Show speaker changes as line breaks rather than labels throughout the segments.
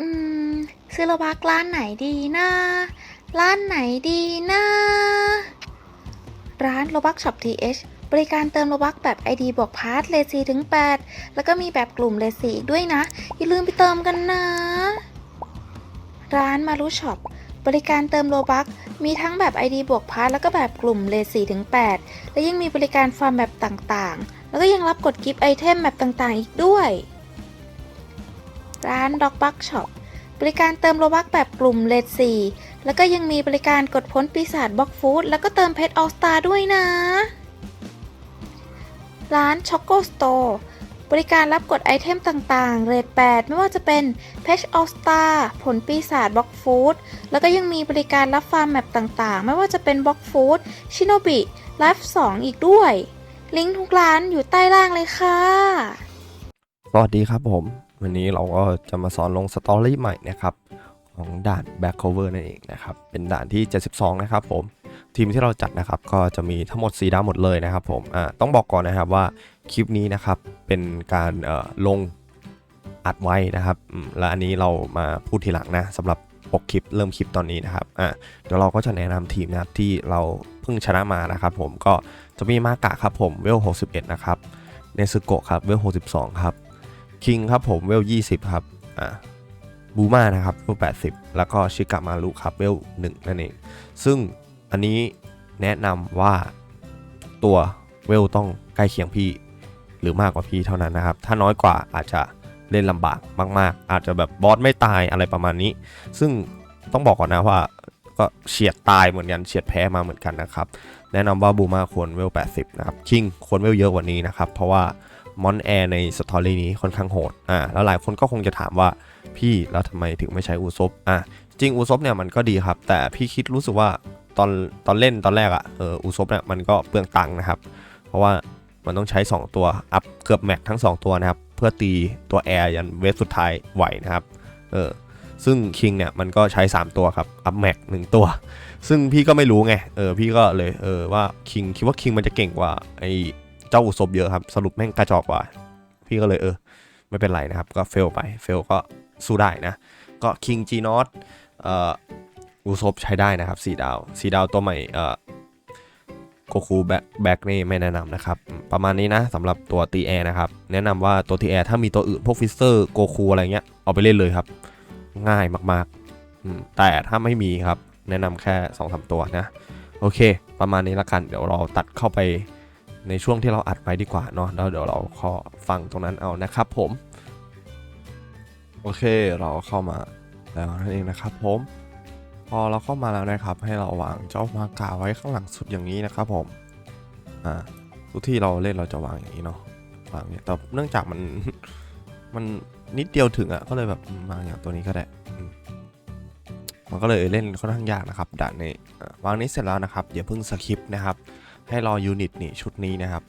อืมซื้อโลบักร้านไหนดีนะ ร้านไหนดีนะ ร้านโลบักช็อปทีเบริการเติมโลบักแบบ ID บวกพาร์ทเลซีถึง 8 แล้วก็มีแบบกลุ่มเลซีอีกด้วยนะ อย่าลืมไปเติมกันนะ ร้านมารุช็อปบริการเติมโลบักมีทั้งแบบ ID บวกพาร์ทแล้วก็แบบกลุ่มเลซีถึง 8 และยังมีบริการฟาร์มแบบต่างๆ แล้วก็ยังรับกดกิฟต์ไอเทมแบบต่างๆ อีกด้วย ร้านด็อกบักช็อปบริการเติมโลบักแบบกลุ่มเลดซีแล้วก็ยังมีบริการกดพ้นปีศาจบล็อกฟู้ดแล้วก็เติมเพชรออสตาด้วยนะ ร้านช็อกโกสโตร์บริการรับกดไอเทมต่างๆ เรท8ไม่ว่าจะเป็นเพชรออสตาผลปีศาจบล็อกฟู้ดแล้วก็ยังมีบริการรับฟาร์มแมปต่างๆ ไม่ว่าจะเป็นบล็อกฟู้ดชิโนบิไลฟ์2อีกด้วย ลิงก์ทุกร้านอยู่ใต้ล่างเลยค่ะ
สวัสดีครับผม วันนี้เราก็จะมาสอนลงสตอรี่ใหม่นะครับของด่าน Back Cover นั่นเองนะครับ เป็นด่านที่ 72 นะครับผม ทีมที่เราจัดนะครับก็จะมีทั้งหมด 4ด้านหมดเลยนะครับผมต้องบอกก่อนนะครับว่าคลิปนี้นะครับเป็นการลงอัดไว้นะครับ และอันนี้เรามาพูดทีหลังนะสำหรับปกคลิปเริ่มคลิปตอนนี้นะครับอะเดี๋ยวเราก็จะแนะนำทีมนะครับที่เราเพิ่งชนะมานะครับผมก็จะมีมากะครับผมเวล 61 นะครับ เนซึโกะครับเวล 62 ครับ คิงครับผมเวล 20 ครับอ่าบูมานะครับเวล 80 แล้วก็ชิกามารุครับเวล 1 นั่นเอง ซึ่งอันนี้แนะนำว่าตัวเวลต้องใกล้เคียงพี่หรือมากกว่าพี่เท่านั้นนะครับ ถ้าน้อยกว่าอาจจะเล่นลำบากมาก ๆ อาจจะแบบบอสไม่ตายอะไรประมาณนี้ ซึ่งต้องบอกก่อนนะว่าก็เฉียดตายเหมือนกันเฉียดแพ้มาเหมือนกันนะครับ แนะนำว่าบูมาควรเวล 80 นะครับ คิงควรเวลเยอะกว่านี้นะครับ เพราะว่า มอนแอร์ในสตอรี่นี้ค่อนข้างโหดอ่าแล้วหลายคนก็คงจะถามว่าพี่แล้วทำไมถึงไม่ใช้อูซบอะจริงอูซบเนี่ยมันก็ดีครับ แต่พี่คิดรู้สึกว่าตอนตอนเล่นตอนแรกอะ่ะเอออูซบเนี่ยมันก็เปลืองตังค์นะครับ เพราะว่ามันต้องใช้ 2 ตัว อัพเกือบแม็กทั้ง 2 ตัวนะครับ เพื่อตีตัวแอร์ยันเวฟสุดท้ายไหวนะครับเออซึ่งคิงเนี่ยมันก็ใช้ 3 ตัวครับ อัพแม็กหนึ่งตัว ซึ่งพี่ก็ไม่รู้ไงเออพี่ก็เลยเออว่าคิงคิดว่าคิงมันจะเก่งกว่าไอ เจ้าอุศบเยอะครับสรุปแม่งกระจอกกว่า พี่ก็เลยเออ ไม่เป็นไรนะครับ ก็เฟลไปเฟลก็สู้ได้นะ ก็คิงจีนอตเอ่ออุศบใช้ได้นะครับ4ดาว4ดาวตัวใหม่เอ่อโกคูแบ็คแบกนี่ไม่แนะนำนะครับ ประมาณนี้นะสำหรับตัวตีแอร์นะครับ แนะนำว่าตัวตีแอร์ถ้ามีตัวอื่นพวกฟิสเซอร์โกคูอะไรเงี้ย เอาไปเล่นเลยครับ ง่ายมากๆ แต่ถ้าไม่มีครับ แนะนำแค่2อสตัวนะ โอเค ประมาณนี้ละกัน เดี๋ยวเราตัดเข้าไป ในช่วงที่เราอัดไว้ดีกว่าเนาะแล้วเดี๋ยวเราขอฟังตรงนั้นเอานะครับผม โอเคเราเข้ามาแล้วนั่นเองนะครับผม พอเราเข้ามาแล้วนะครับ ให้เราวางเจ้ามากาไว้ข้างหลังสุดอย่างนี้นะครับผมอ่าทุกที่เราเล่นเราจะวางอย่างนี้เนาะวางเนี่ยแต่เนื่องจากมันมันนิดเดียวถึงอะ่ะก็เลยแบบวางอย่างตัวนี้ก็ได้มันก็เลยเล่นค่อนข้างยากนะครับด่านนี้วางนี้เสร็จแล้วนะครับอย่าเพิ่งสคิปนะครับ ให้รอยูนิตนี่ชุดนี้นะครับ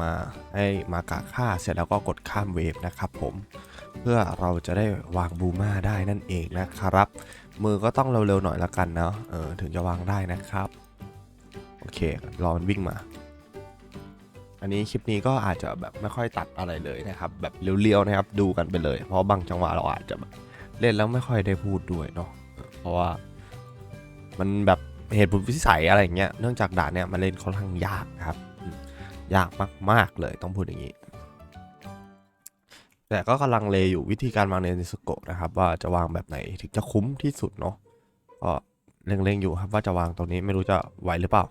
มาให้มากาค่าเสร็จแล้วก็กดข้ามเวฟนะครับผมเพื่อเราจะได้วางบูมาได้นั่นเองนะครับ มือก็ต้องเร็วๆหน่อยละกันเนาะเออถึงจะวางได้นะครับ โอเครอมันวิ่งมา อันนี้คลิปนี้ก็อาจจะแบบไม่ค่อยตัดอะไรเลยนะครับ แบบเรียวๆนะครับดูกันไปเลย เพราะบางจังหวะเราอาจจะเล่นแล้วไม่ค่อยได้พูดด้วยเนาะเพราะว่ามันแบบ เหตุผลวิสัยอะไรอย่างเงี้ยเนื่องจากด่านเนี่ยมันเล่นค่อนข้างยากครับอืมยากมากๆเลยต้องพูดอย่างนี้ แต่ก็กำลังเลอยู่วิธีการวางในนิสโกะนะครับ ว่าจะวางแบบไหนถึงจะคุ้มที่สุดเนาะก็เล็งๆอยู่ครับว่าจะวางตรงนี้ไม่รู้จะไหวหรือเปล่า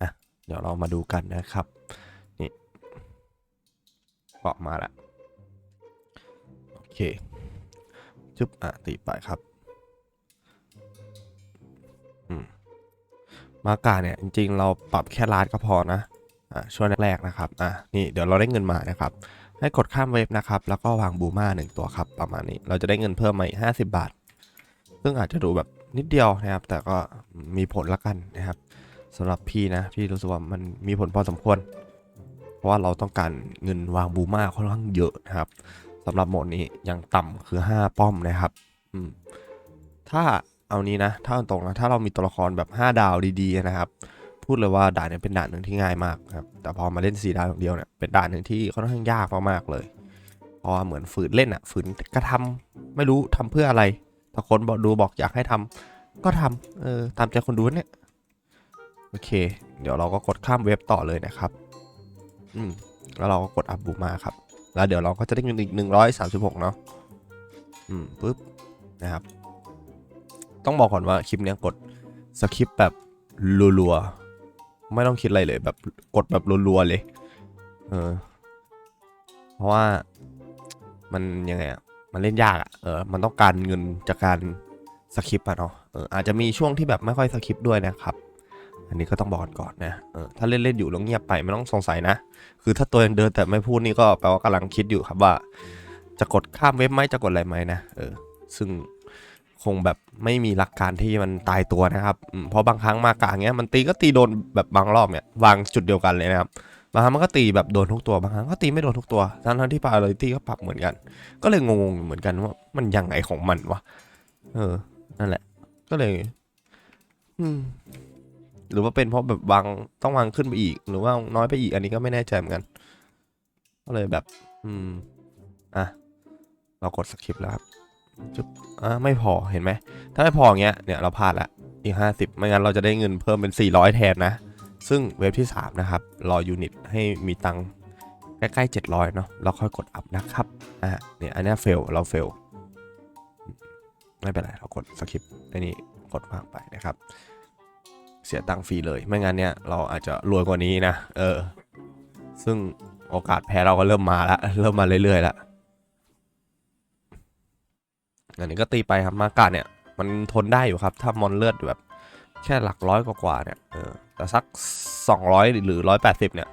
อะเดี๋ยวเรามาดูกันนะครับนี่ก็มาละโอเคจุ๊บอะตีไปครับ อืม มากาเนี่ยจริงๆ เราปรับแค่ลาดก็พอนะอะช่วงแรกๆนะครับอะนี่เดี๋ยวเราได้เงินมานะครับ ให้กดข้ามเว็บนะครับ แล้วก็วางบูมาหนึ่งตัวครับประมาณนี้เราจะได้เงินเพิ่มมาอีก50บาท ซึ่งอาจจะดูแบบนิดเดียวนะครับ แต่ก็มีผลละกันนะครับสำหรับพี่นะพี่รู้สึกว่ามันมีผลพอสมควร เพราะว่าเราต้องการเงินวางบูมาค่อนข้างเยอะนะครับสำหรับโหมดนี้ยังต่ำคือ 5 ป้อมนะครับอืมถ้า เอานี้นะ ถ้าตรงนะ ถ้าเรามีตัวละครแบบ 5 ดาวดีๆนะครับ พูดเลยว่าด่านนี้เป็นด่านหนึ่งที่ง่ายมากครับ แต่พอมาเล่น 4 ดาวอย่างเดียวเนี่ย เป็นด่านหนึ่งที่ค่อนข้างยากมากๆเลยพราะเหมือนฝืนเล่นอะฝืนกระทำไม่รู้ทำเพื่ออะไรถ้าคนบอกดูบอกอยากให้ทำก็ทำเออ ตามใจคนดูเนี่ย โอเค เดี๋ยวเราก็กดข้ามเว็บต่อเลยนะครับ อืม แล้วเราก็กดอัพบูมาครับ แล้วเดี๋ยวเราก็จะได้เงินอีกหนึ่งร้อยสามสิบหกเนาะ อืมปุ๊บ นะครับ ต้องบอกก่อนว่าคลิปนี้กดสคริปแบบรัวๆไม่ต้องคิดอะไรเลยแบบกดแบบรัวๆเลยเออเพราะว่ามันยังไงอะมันเล่นยากอะเออมันต้องการเงินจากการสคริปต์อะเนาะเอออาจจะมีช่วงที่แบบไม่ค่อยสคริปด้วยนะครับ อันนี้ก็ต้องบอกก่อนนะเออถ้าเล่นๆอยู่แล้วเงียบไปไม่ต้องสงสัยนะ คือถ้าตัวยังเดินแต่ไม่พูดนี่ก็แปลว่ากำลังคิดอยู่ครับว่า จะกดข้ามเว็บไหมจะกดอะไรไหมนะเออซึ่ง คงแบบไม่มีหลักการที่มันตายตัวนะครับ เพราะบางครั้งมากลางเงี้ยมันตีก็ตีโดนแบบบางรอบเนี่ยวางจุดเดียวกันเลยนะครับบางครั้งมันก็ตีแบบโดนทุกตัวบางครั้งก็ตีไม่โดนทุกตัวทั้งทั้งที่ปาเลยตีก็ปรับเหมือนกัน ก็เลยงงๆเหมือนกันว่ามันยังไงของมันวะเออ นั่นแหละ ก็เลย อืม หรือว่าเป็นเพราะแบบวางต้องวางขึ้นไปอีก หรือว่าน้อยไปอีก อันนี้ก็ไม่แน่ใจเหมือนกัน ก็เลยแบบ อืม อะ เรากดสคริปต์แล้วครับ จุ๊บอะไม่พอเห็นไหม ถ้าไม่พออย่างเงี้ยเนี่ยเราพลาดละอีกห้าสิบไม่งั้นเราจะได้เงินเพิ่มเป็น 400 แทนนะ ซึ่งเว็บที่ 3 นะครับ รอยูนิตให้มีตังค์ใกล้ๆ700 เนาะเราค่อยกดอัพนะครับอะเนี่ยอันนี้เฟลเราเฟลไม่เป็นไร เรากดสคริปต์อันนี้กดวางไปนะครับ เสียตังค์ฟรีเลย ไม่งั้นเนี่ยเราอาจจะรวยกว่านี้นะ เออ ซึ่งโอกาสแพ้เราก็เริ่มมาล้วเริ่มมาเรื่อยๆแล้ว อันนี้ก็ตีไปครับมากาเนี่ย มันทนได้อยู่ครับ ถ้ามอนเลือดแบบแค่หลักร้อยกว่าๆเนี่ยเออแต่สัก 200 หรือ 180 เนี่ย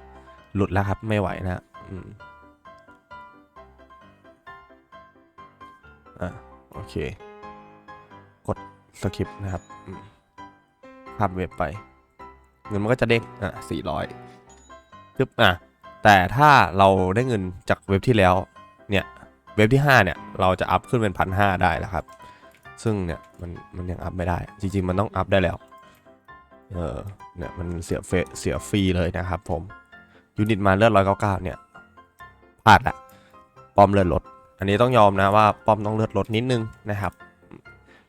หลุดแล้วครับไม่ไหวนะอืมอะโอเค กดสคริปต์นะครับอืมข้ามเว็บไป เงินมันก็จะเด้งอะ400ปึ๊บอะแต่ถ้าเราได้เงินจากเว็บที่แล้ว เนี่ย เว็บที่ 5 เนี่ย เราจะอัพขึ้นเป็นพันห้าได้แล้วครับ ซึ่งเนี่ยมันมันยังอัพไม่ได้ จริง ๆ มันต้องอัพได้แล้ว เออเนี่ยมันเสียเฟเสียฟรีเลยนะครับผมยูนิตมาเลือดร้อยเก้าเก้าเนี่ยพลาดละป้อมเลือดลด อันนี้ต้องยอมนะว่าป้อมต้องเลือดลดนิดนึงนะครับ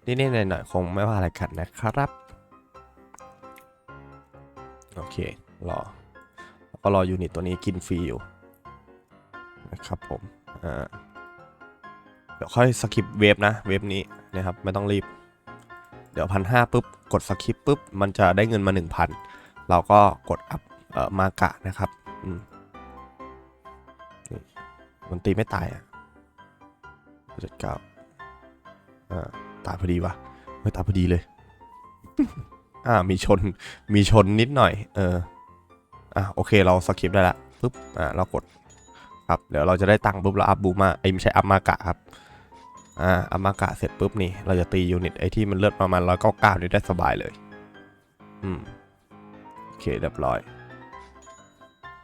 นิดๆหน่อยๆคงไม่ว่าอะไรกันนะครับโอเครอก็รอยูนิตตัวนี้กินฟรีอยู่นะครับผมอ่า เดี๋ยวค่อยสคิปเวฟนะเวฟนี้นะครับไม่ต้องรีบ เดี๋ยวพันห้าปุ๊บกดสคิปปุ๊บมันจะได้เงินมา 1,000 เราก็กดอัพเอ่อมากะนะครับอืมมันตีไม่ตายอะเจ็ดเก้าอ่าตายพอดีวะไม่ตายพอดีเลย อ่ามีชนมีชนนิดหน่อย เอออะโอเคเราสคิปได้ละปุ๊บอ่าเรากดครับเดี๋ยวเราจะได้ตังค์ปุ๊บเราอัพบูมาไอ้ไม่ใช่อัพมากะครับ อ่าอัพมากะเสร็จปุ๊บนี่ เราจะตียูนิตไอ้ที่มันเลือดประมาณร้อยเก้าเก้านี่ได้สบายเลย อืม โอเคเรียบร้อย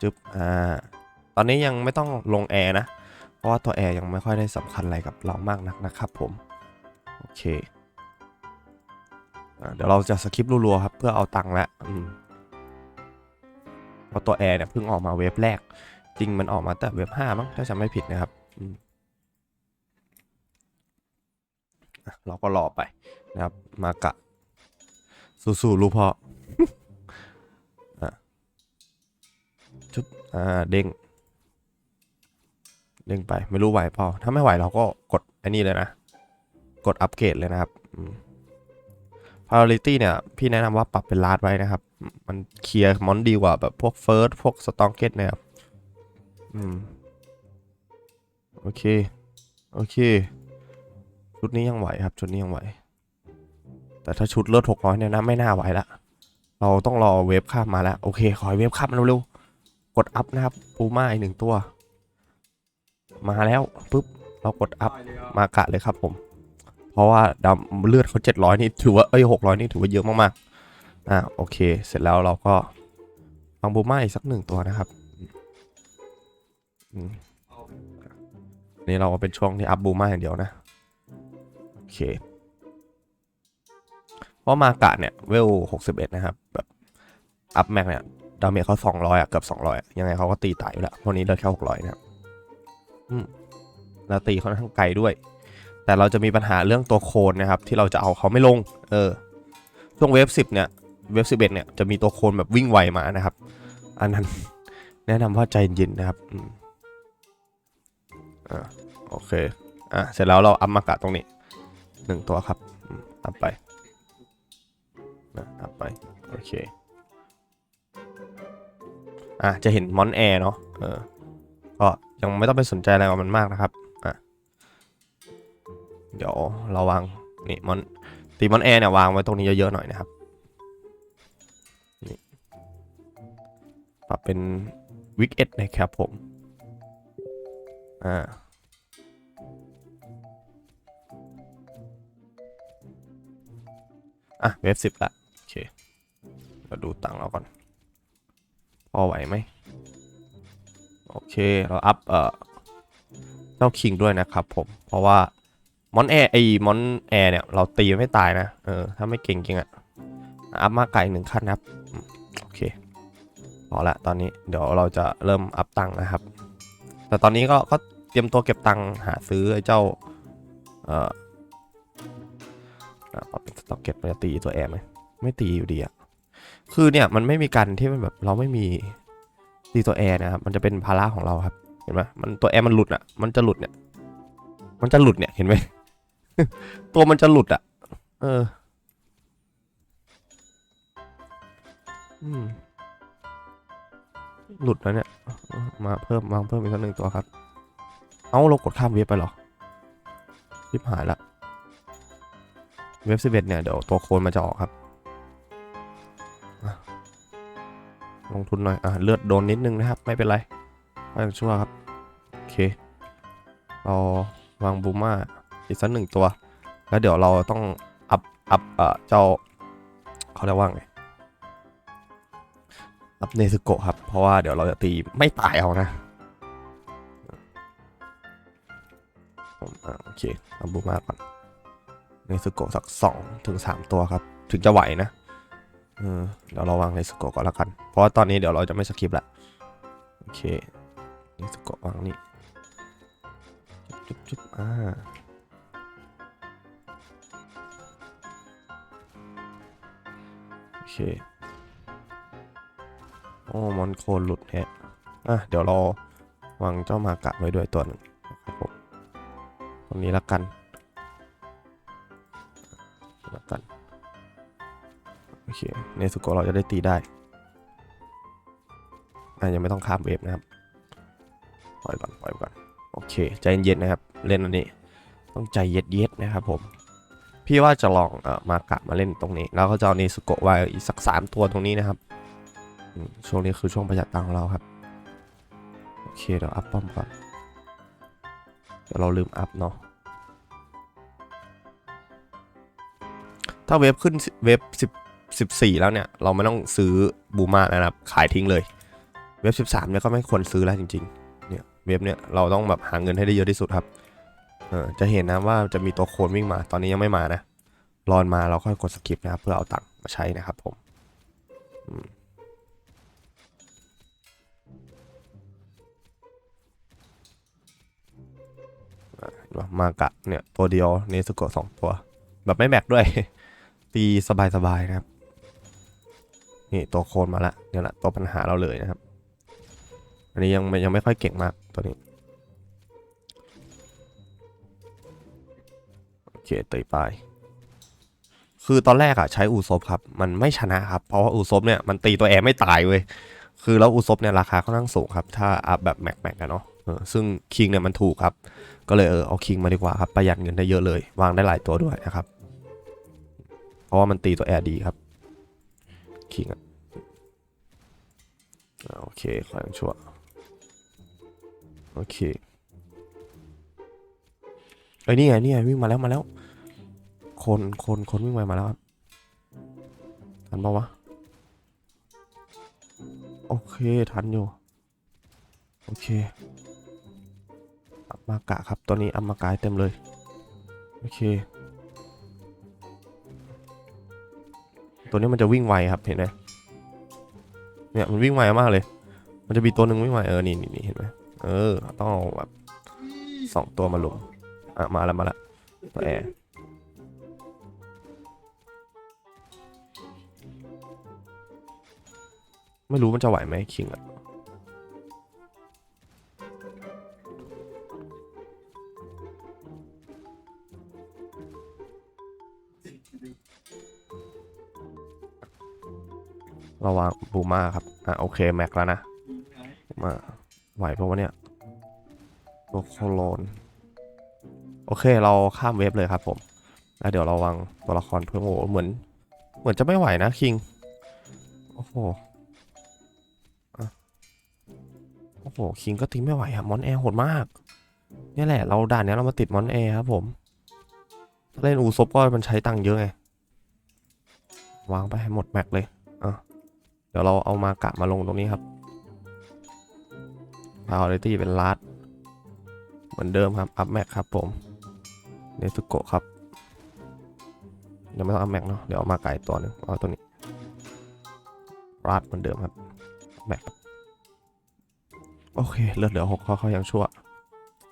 จึ๊บ อ่า ตอนนี้ยังไม่ต้องลงแอร์นะ เพราะว่าตัวแอร์ยังไม่ค่อยได้สำคัญอะไรกับเรามากนักนะครับผม โอเคอ่าเดี๋ยวเราจะสคิปรัวๆครับ เพื่อเอาตังค์ละอืมเพราะตัวแอร์เนี่ยเพิ่งออกมาเว็บแรก จริงมันออกมาแต่เว็บ5มั้งถ้าจำไม่ผิดนะครับอืมอะ เราก็รอไปนะครับ มากะ สู้ๆลูกพ่ออะชุบอ่าเด้งเด้งไปไม่รู้ไหวเปล่าถ้าไม่ไหวเราก็กดอันนี้เลยนะ กดอัปเกรดเลยนะครับอืม priority เนี่ย พี่แนะนำว่าปรับเป็นลาดไว้นะครับ มันเคลียร์มอนดีกว่าแบบพวกเฟิร์สพวกสตองเกตนะครับ อืม โอเค โอเค ชุดนี้ยังไหวครับ ชุดนี้ยังไหว แต่ถ้าชุดเลือดหกร้อยเนี่ยนะไม่น่าไหวละ เราต้องรอเวฟข้ามมาแล้ว โอเค ขอเวฟข้ามมาเร็วๆ กดอัพนะครับ ปูม่าอีกหนึ่งตัว มาแล้วปุ๊บ เรากดอัพมากะเลยครับผม เพราะว่าดำเลือดเขาเจ็ดร้อยนี่ถือว่า เอ้ยหกร้อยนี่ถือว่าเยอะมากๆ อ่าโอเค เสร็จแล้วเราก็ฟังปูม่าอีกสักหนึ่งตัวนะครับนี่เราก็เป็นช่วงที่อัพบูมาอย่างเดียวนะ เคเพราะมากะเนี่ยเวลหกสิบเอ็ดนะครับ แบบอัพแม็กเนี่ยดาเมจเขาสองร้อยอะเกือบสองร้อยยังไงเขาก็ตีตายอยู่แล้วพวกนี้เลือดแค่หกร้อยนะครับอืมแล้วตีค่อนข้างไกลด้วย แต่เราจะมีปัญหาเรื่องตัวโคนนะครับ ที่เราจะเอาเขาไม่ลง เออช่วงเวฟสิบเนี่ยเวฟสิบเอ็ดเนี่ยจะมีตัวโคนแบบวิ่งไวมานะครับ อันนั้น แนะนำว่าใจเย็นนะครับอ่าโอเคอะเสร็จแล้วเราอัพมากะตรงนี้ หนึ่งตัวครับอืมอัพไปนะอัพไป โอเค อะ จะเห็นมอนแอร์เนาะเออก็ยังไม่ต้องไปสนใจอะไรกับมันมากนะครับ อะ เดี๋ยวเราวางนี่มอนตีมอนแอร์เนี่ยวางไว้ตรงนี้เยอะๆหน่อยนะครับนี่ปรับเป็นวิกเอ็ดนะครับผม อ่า อะเวฟสิบละโอเคเราดูตังเราก่อนพอไหวไหมโอเคเราอัพเอ่อเจ้าคิงด้วยนะครับผมเพราะว่ามอนแอร์ไอมอนแอร์เนี่ยเราตีไม่ตายนะเออถ้าไม่เก่งจริงอะอัพมาไกลหนึ่งขั้นนะครับโอเคพอละตอนนี้เดี๋ยวเราจะเริ่มอัพตังนะครับ แต่ตอนนี้ก็ก็เตรียมตัวเก็บตังหาซื้อไอ้เจ้าเอ่อ สต็อกเก็ตมันจะตีตัวแอร์ไหมไม่ตีอยู่ดีอะคือเนี่ยมันไม่มีการที่มันแบบเราไม่มีตีตัวแอร์นะครับมันจะเป็นภาระของเราครับ เห็นไหมมันตัวแอร์มันหลุดอะมันจะหลุดเนี่ย มันจะหลุดเนี่ยเห็นไหมตัวมันจะหลุดอะเออหลุดแล้วเนี่ย มาเพิ่มมาเพิ่มอีกสักหนึ่งตัวครับ เอาเรากดข้ามเว็บไปหรอริบหายละ เว็บสิบเอ็ดเนี่ย เดี๋ยวตัวโคนมันจะออกครับ ลงทุนหน่อย อะ เลือดโดนนิดนึงนะครับ ไม่เป็นไรก็ยังชั่วครับ โอเค เราวางบูม่าอีกสักหนึ่งตัว แล้วเดี๋ยวเราต้องอัพ อัพเอ่อเจ้าเขาเรียกว่าไงอัพเนซึโกะครับ เพราะว่าเดี๋ยวเราจะตีไม่ตายเอานะโอเคเอาบูมาก่อน เนซึโกสักสองถึงสามตัวครับ ถึงจะไหวนะเออเดี๋ยวเราวางเนซึโกก่อนละกัน เพราะว่าตอนนี้เดี๋ยวเราจะไม่สกิปละโอเคเนซึโกวางนี่จุ๊บจุ๊บอ่าโอเคโอ้มอนโคนหลุดแฮะอะเดี๋ยวเราวางเจ้ามากะไว้ด้วยตัวหนึ่งนครับผมตรงนี้ละกัน เคเนสุโกเราจะได้ตีได้อะยังไม่ต้องข้ามเวฟนะครับปล่อยก่อนปล่อยก่อนโอเคใจเย็นๆนะครับ เล่นอันนี้ ต้องใจเย็ดๆนะครับผมพี่ว่าจะลองเอ่อมากะมาเล่นตรงนี้ แล้วก็จะเอาเนสุโกะไว้อีกสักสามตัวตรงนี้นะครับช่วงนี้คือช่วงประหยัดตังของเราครับโอเคเดี๋ยวอัพป้อมก่อนเดี๋ยวเราลืมอัพเนาะถ้าเว็บขึ้นเว็บสิบ สิบสี่แล้วเนี่ย เราไม่ต้องซื้อบูมาแล้วนะครับ ขายทิ้งเลย เว็บสิบสามเนี่ยก็ไม่ควรซื้อแล้วจริงๆ เนี่ยเว็บเนี่ยเราต้องแบบหาเงินให้ได้เยอะที่สุดครับ เออจะเห็นนะว่าจะมีตัวโคนวิ่งมา ตอนนี้ยังไม่มานะ รอนมาเราค่อยกดสกิปนะครับเพื่อเอาตังค์มาใช้นะครับผมมเห็นปะมากะเนี่ยตัวเดียวเนสโกะสองตัว แบบไม่แบกด้วย ตีสบายๆนะครับ นี่ตัวโคนมาละเนี่ยแหละตัวปัญหาเราเลยนะครับ อันนี้ยังยังไม่ค่อยเก่งมากตัวนี้โอเคตีไป คือตอนแรกอะใช้อูซบครับ มันไม่ชนะครับ เพราะว่าอูซบเนี่ยมันตีตัวแอร์ไม่ตายเว้ยคือแล้วอูซบเนี่ยราคาค่อนข้างสูงครับ ถ้าอัพแบบแม็กแม็กกันเนาะเออซึ่งคิงเนี่ยมันถูกครับ ก็เลยเออเอาคิงมาดีกว่าครับ ประหยัดเงินได้เยอะเลย วางได้หลายตัวด้วยนะครับ เพราะว่ามันตีตัวแอร์ดีครับ คิงอะ โอเคขอยังชั่วโอเคเอ้ยนี่ไงนี่ไงวิ่งมาแล้วมาแล้ว คนคนคนวิ่งมามาแล้วครับทันปะวะโอเคทันอยู่โอเคอัมากะครับตัวนี้อัมากายเต็มเลยโอเค ตัวนี้มันจะวิ่งไวครับเห็นไหม เนี่ยมันวิ่งไวมากเลย มันจะมีตัวหนึ่งวิ่งไวเออนี่นี่นี่เห็นไหมเออ ต้องเอาแบบสองตัวมาลุมอะมาแล้วมาแล้วตัวแอร์ไม่รู้มันจะไหวไหมคิงอะ ระวังบูมาครับ อะโอเคแม็กแล้วนะบูมาไหวปะวะเนี่ยตัวโคโลน โอเคเราข้ามเวฟเลยครับผมแล้วเดี๋ยวเราวางตัวละครเพิ่มโอ้โหเหมือน เหมือนจะไม่ไหวนะคิง โอ้โหอะโอ้โหคิงก็ทิ้งไม่ไหวอะมอนแอร์โหดมากเนี่ยแหละเราด่านเนี้ยเรามาติดมอนแอร์ครับผมถ้าเล่นอูซบก็มันใช้ตังค์เยอะไงวางไปให้หมดแม็กเลยอะ เดี๋ยวเราเอามากะมาลงตรงนี้ครับ priority เป็นลาดเหมือนเดิมครับอัพแม็กครับผมเนสุโกะครับเดี๋ยวไม่ต้องอัพแม็กเนาะเดี๋ยวเอามาไก่ตัวหนึงเอาตัวนี้ราดเหมือนเดิมครับแม็กโอเคเลือดเหลือหกเขาเขายังชั่ว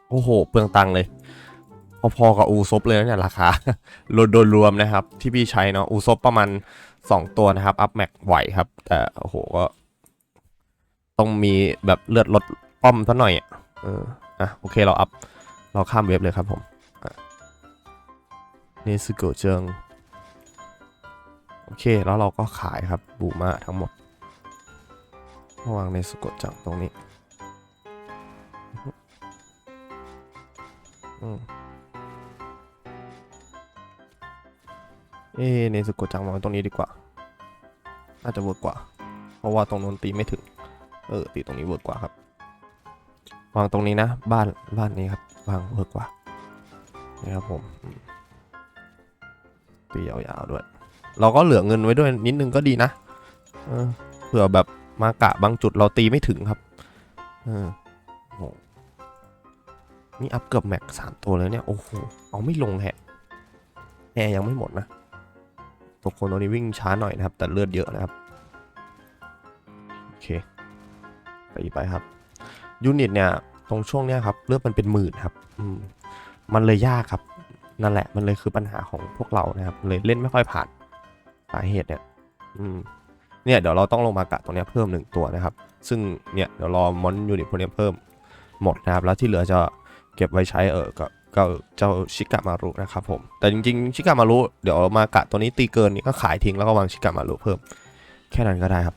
โอ้โห เปลืองตังเลย พอๆกับอูซบเลยนะเนี่ยราคาโดยรวมนะครับ ที่พี่ใช้เนาะอูซบประมาณ 2ตัวนะครับ อัพแม็กไหวครับ แต่โอ้โหก็ ต้องมีแบบเลือดลดป้อมซะหน่อยอะเอออะโอเคเราอัพ เราข้ามเว็บเลยครับผมนี่สโกเจิงโอเค แล้วเราก็ขายครับบูมาทั้งหมดวางในสโกจังตรงนี้ อืม เอ๊ะในสโกจังวางไว้ตรงนี้ดีกว่า น่าจะเวิร์กกว่า เพราะว่าตรงนู้นตีไม่ถึง เออตีตรงนี้เวิร์กกว่าครับ วางตรงนี้นะ บ้านบ้านนี้ครับ วางเวิร์กกว่านี่ครับผมตียาวๆด้วย เราก็เหลือเงินไว้ด้วยนิดนึงก็ดีนะเออเผื่อแบบมากะบางจุดเราตีไม่ถึงครับเออโหนี่อัพเกือบแม็กสามตัวเลยเนี่ย โอ้โห เอาไม่ลงแฮะแอร์ยังไม่หมดนะ ตัวคนตัวนี้วิ่งช้าหน่อยนะครับ แต่เลือดเยอะนะครับ โอเค ไปไปครับ ยูนิตเนี่ย ตรงช่วงเนี้ยครับ เลือดมันเป็นหมื่นครับ อืม มันเลยยากครับ นั่นแหละ มันเลยคือปัญหาของพวกเรานะครับ เลยเล่นไม่ค่อยผ่าน สาเหตุเนี่ย อืม เนี่ยเดี๋ยวเราต้องลงมากะตรงเนี้ยเพิ่มหนึ่งตัวนะครับ ซึ่งเนี่ยเดี๋ยวรอมอนยูนิตพวกนี้เพิ่มหมดนะครับ แล้วที่เหลือจะเก็บไว้ใช้เออก็ ก็เจ้าชิกะมารุนะครับผม แต่จริงๆ ชิกะมารุเดี๋ยวมากะตัวนี้ตีเกินนี่ก็ขายทิ้งแล้วก็วางชิกะมารุเพิ่ม แค่นั้นก็ได้ครับ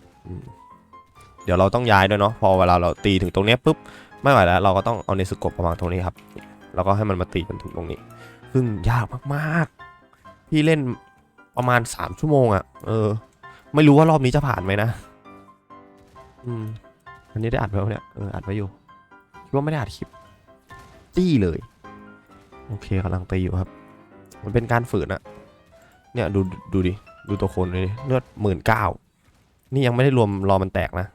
เดี๋ยวเราต้องย้ายด้วยเนาะพอเวลาเราตีถึงตรงนี้ปุ๊บไม่ไหวแล้ว เราก็ต้องเอาในสกบประมาณตรงนี้ครับแล้วก็ให้มันมาตีกันถึงตรงนี้ ซึ่งยากมากๆ พี่เล่นประมาณ 3 ชั่วโมงอะ่ะ เออ ไม่รู้ว่ารอบนี้จะผ่านไหมนะ อืม อันนี้ได้อัดไว้เนี่ย เออ อัดไว้อยู่ คิดว่าไม่ได้อัดคลิปตี้เลย โอเคกำลังตีอยู่ครับ มันเป็นการฝืนอะเนี่ยดูดูดิ ดูตัวคนเลยดิเลือดหมื่นเก้านี่ยังไม่ได้รวมรอมันแตกนะ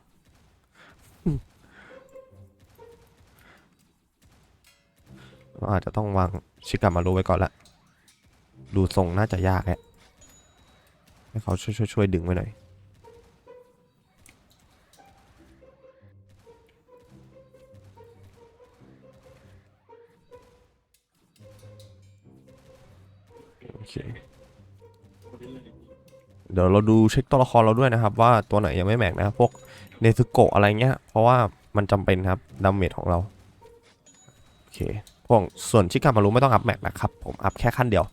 เราอาจจะต้องวางชิกามารูไว้ก่อนละ ดูทรงน่าจะยากแหละให้เขาช่วยช่วยช่วยดึงไว้หน่อย เค เดี๋ยวเราดูเช็คตัวละครเราด้วยนะครับ ว่าตัวไหนยังไม่แม็กนะครับพวกเนซึโกะอะไรเงี้ย เพราะว่ามันจำเป็นครับดาเมจของเรา โอเคพวกส่วนชิคามารุไม่ต้องอัพแม็กนะครับ ผมอัพแค่ขั้นเดียว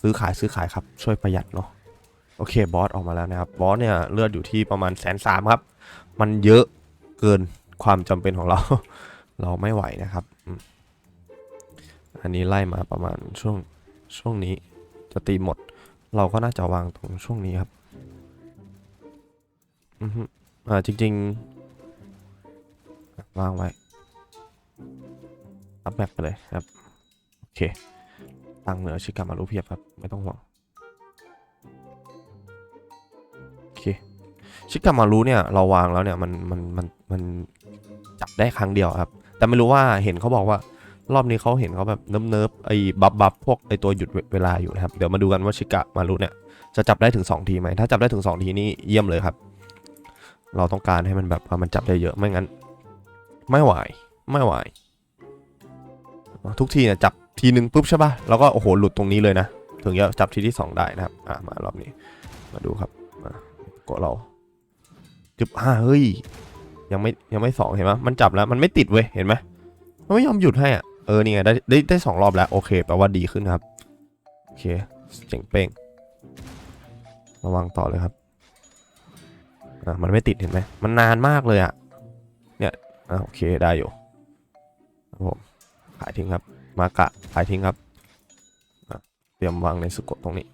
ซื้อขายซื้อขายครับ ช่วยประหยัดเนาะโอเคบอสออกมาแล้วนะครับบอสเนี่ยเลือดอยู่ที่ประมาณแสนสามครับ มันเยอะเกินความจำเป็นของเรา เราไม่ไหวนะครับ อันนี้ไล่มาประมาณช่วงช่วงนี้ จะตีหมด เราก็น่าจะวางตรงช่วงนี้ครับอือฮึอ่าจริง ๆ วางไว้อัพแม็กไปเลยครับ โอเคตังเหนือชิกามารูเพียบครับ ไม่ต้องห่วงโอเคชิกามารูเนี่ย เราวางแล้วเนี่ย มันมันมันมันจับได้ครั้งเดียวครับ แต่ไม่รู้ว่าเห็นเขาบอกว่า รอบนี้เขาเห็นเขาแบบเนิบๆไอ้บัฟบัฟพวกไอ้ตัวหยุดเวลาอยู่นะครับ เดี๋ยวมาดูกันว่าชิกามารูเนี่ยจะจับได้ถึง 2 ทีไหมถ้าจับได้ถึง 2 ทีนี่เยี่ยมเลยครับ เราต้องการให้มันแบบว่ามันจับได้เยอะไม่งั้น ไม่ไหวไม่ไหวทุกทีเนี่ยจับทีหนึ่งปุ๊บใช่ป่ะแล้วก็โอ้โหหลุดตรงนี้เลยนะ ถึงจะจับทีที่สองได้นะครับอ่ามารอบนี้ มาดูครับมากดเราจุบห้าเฮ้ยยังไม่ยังไม่สองเห็นไหมมันจับแล้วมันไม่ติดเว้ยเห็นไหมมันไม่ยอมหยุดให้อะ เออนี่ไงได้ได้ได้สองรอบแล้วโอเคแปลว่าดีขึ้นครับโอเคเจ๋งเป้งระวังต่อเลยครับอะมันไม่ติดเห็นไหมมันนานมากเลยอะเนี่ยอะโอเคได้อยู่ครับผมขายทิ้งครับ มากะขายทิ้งครับเตรียมวางในสุกตรงนี้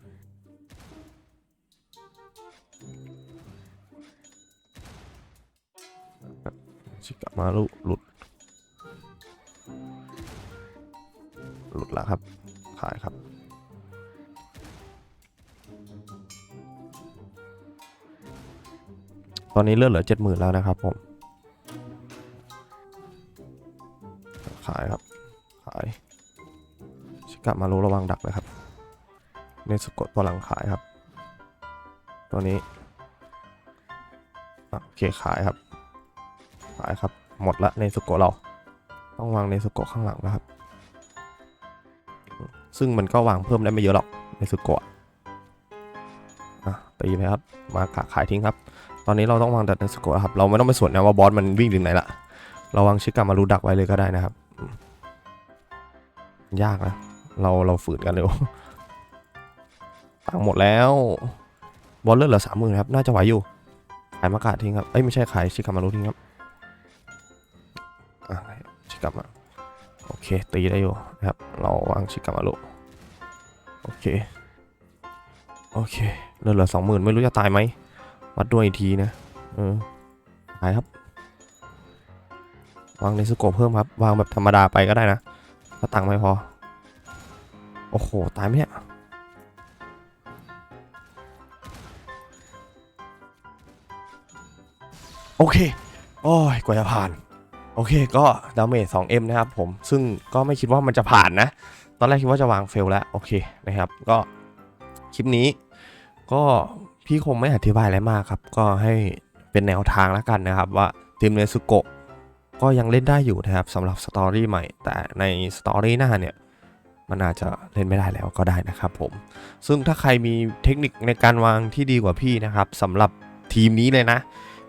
ชิกะมาลุหลุด หลุดแล้วครับ ขายครับ ตอนนี้เลือดเหลือเจ็ดหมื่นแล้วนะครับผม ขายครับ ขายชิกะมารุระวังดักเลยครับเนสโกะตัวหลังขายครับ ตัวนี้โอเคขายครับ ขายครับ หมดละในสุโกะเรา ต้องวางในสุโกะข้างหลังนะครับ ซึ่งมันก็วางเพิ่มได้ไม่เยอะหรอกในสุโกะอะตีไปครับ มาขาขายทิ้งครับ ตอนนี้เราต้องวางดัดในสุโกะครับ เราไม่ต้องไปสวนนะว่าบอสมันวิ่งถึงไหนละ เราวางชิกามารูดักไว้เลยก็ได้นะครับ ยากนะ เราเราฝืนกันเร็วตังหมดแล้ว บอลเลือดเหลือสามหมื่นครับ น่าจะไหวอยู่ ขายมากาทิ้งครับ เอ้ยไม่ใช่ขายชิกามารูทิ้งครับอะชิกามา โอเค ตีได้อยู่นะครับ เราวางชิกามารุโอเค โอเคเลือดเหลือสองหมื่นไม่รู้จะตายไหมวัดด้วยอีกทีนะเออตายครับ วางในสโกปเพิ่มครับ วางแบบธรรมดาไปก็ได้นะถ้าตังค์ไม่พอ โอ้โห ตายไหมเนี่ยโอเค โอ้ย กว่าจะผ่าน โอเคก็ดาเมจ 2M นะครับผมซึ่งก็ไม่คิดว่ามันจะผ่านนะ ตอนแรกคิดว่าจะวางเฟลแล้วโอเคนะครับ ก็คลิปนี้ ก็พี่คงไม่อธิบายอะไรมากครับ ก็ให้เป็นแนวทางแล้วกันนะครับ ว่าทีมเนซุโกะก็ยังเล่นได้อยู่นะครับสำหรับสตอรี่ใหม่ แต่ในสตอรี่หน้าเนี่ยมันอาจจะเล่นไม่ได้แล้วก็ได้นะครับผม ซึ่งถ้าใครมีเทคนิคในการวางที่ดีกว่าพี่นะครับสำหรับทีมนี้เลยนะ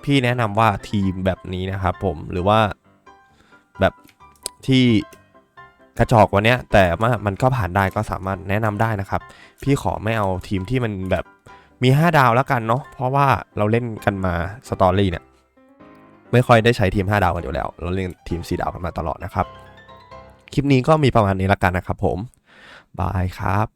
พี่แนะนำว่าทีมแบบนี้นะครับผมหรือว่า ที่กระจอกวันเนี้ย แต่ว่ามันก็ผ่านได้ก็สามารถแนะนำได้นะครับ พี่ขอไม่เอาทีมที่มันแบบมี 5 ดาวแล้วกันเนาะเพราะว่าเราเล่นกันมาสตอรี่เนี่ยไม่ค่อยได้ใช้ทีม 5 ดาวกันอยู่แล้ว เราเล่นทีม 4 ดาวกันมาตลอดนะครับ คลิปนี้ก็มีประมาณนี้แล้วกันนะครับผม บายครับ